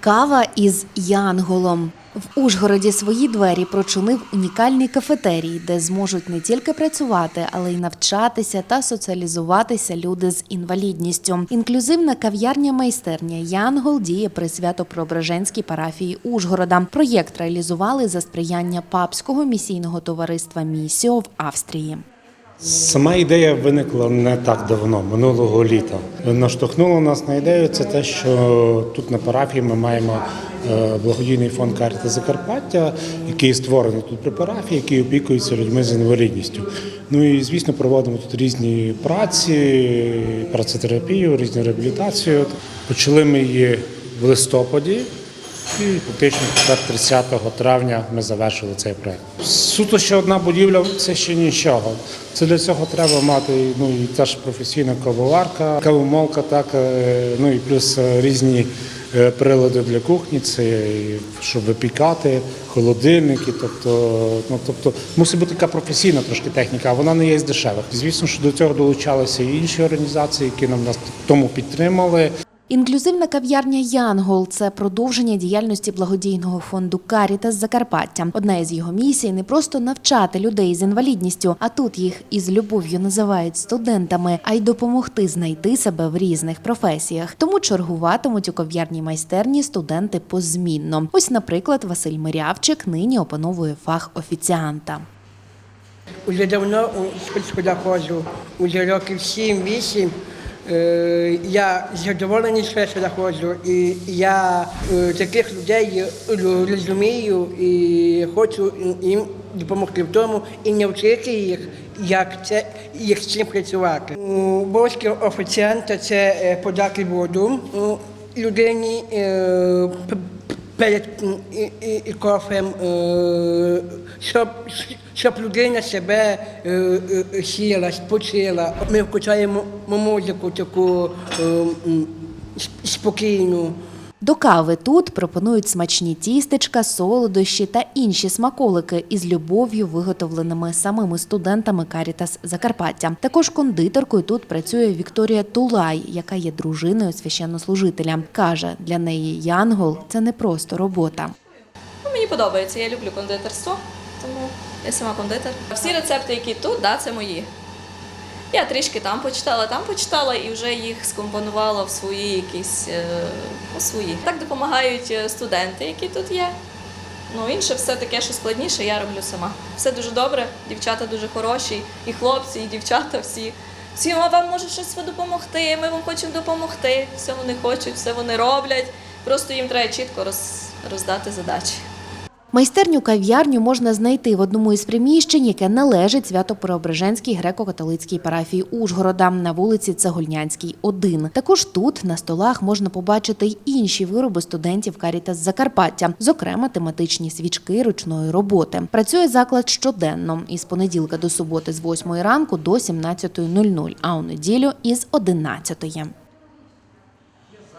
Кава із Янголом. В Ужгороді свої двері прочинив унікальний кафетерій, де зможуть не тільки працювати, але й навчатися та соціалізуватися люди з інвалідністю. Інклюзивна кав'ярня майстерня Янгол діє при Свято-Преображенській парафії Ужгорода. Проєкт реалізували за сприяння папського місійного товариства Місіо в Австрії. Сама ідея виникла не так давно, минулого літа. Наштовхнуло нас на ідею це те, що тут на парафії ми маємо е, благодійний фонд карти Закарпаття, який створений тут при парафії, який опікується людьми з інвалідністю. Ну і звісно, проводимо тут різні праці, працетерапію, різну реабілітацію. Почали ми її в листопаді. І фактично тепер 30 травня ми завершили цей проект. Суто ще одна будівля це ще нічого. Це для цього треба мати ну і теж професійна кавоварка, кавомолка, так е, ну і плюс різні е, прилади для кухні. Це щоб випікати, холодильники. Тобто, ну тобто мусить бути така професійна трошки техніка, а вона не є з дешевих. Звісно, що до цього долучалися і інші організації, які нам нас тому підтримали. Інклюзивна кав'ярня Янгол це продовження діяльності благодійного фонду Карітас Закарпаття. Одна із його місій не просто навчати людей з інвалідністю, а тут їх із любов'ю називають студентами, а й допомогти знайти себе в різних професіях. Тому чергуватимуть у кав'ярній майстерні студенти позмінно. Ось, наприклад, Василь Мирявчик нині опановує фах офіціанта. Уже давно у ходжу, уже років 7-8. Е, Я задоволений, що я сюди ходжу, і я е, таких людей розумію і хочу їм допомогти в тому і навчити їх, як це як з цим працювати. Обов'язки офіціанта це е, подати воду е, людині. Перед кофем, е, щоб, щоб людина себе е, е, сіла, спочила. Ми включаємо музику таку спокійну. До кави тут пропонують смачні тістечка, солодощі та інші смаколики із любов'ю виготовленими самими студентами Карітас Закарпаття. Також кондитеркою тут працює Вікторія Тулай, яка є дружиною священнослужителя. каже, для неї Янгол це не просто робота. Ну, мені подобається, я люблю кондитерство, тому я сама кондитер. Всі рецепти, які тут, да, це мої. Я трішки там почитала, там почитала і вже їх скомпонувала в свої якісь е, у свої. Так допомагають е, студенти, які тут є. Ну, інше все таке, що складніше, я роблю сама. Все дуже добре, дівчата дуже хороші, і хлопці, і дівчата всі. Всі «А вам може щось допомогти, ми вам хочемо допомогти. Все вони хочуть, все вони роблять. Просто їм треба чітко роз, роздати задачі. Майстерню кав'ярню можна знайти в одному із приміщень, яке належить Свято-Преображенській греко-католицькій парафії Ужгорода на вулиці Цегольнянській, 1. Також тут на столах можна побачити й інші вироби студентів Карітас Закарпаття, зокрема тематичні свічки ручної роботи. Працює заклад щоденно із понеділка до суботи з 8 ранку до 17.00, а у неділю із 11.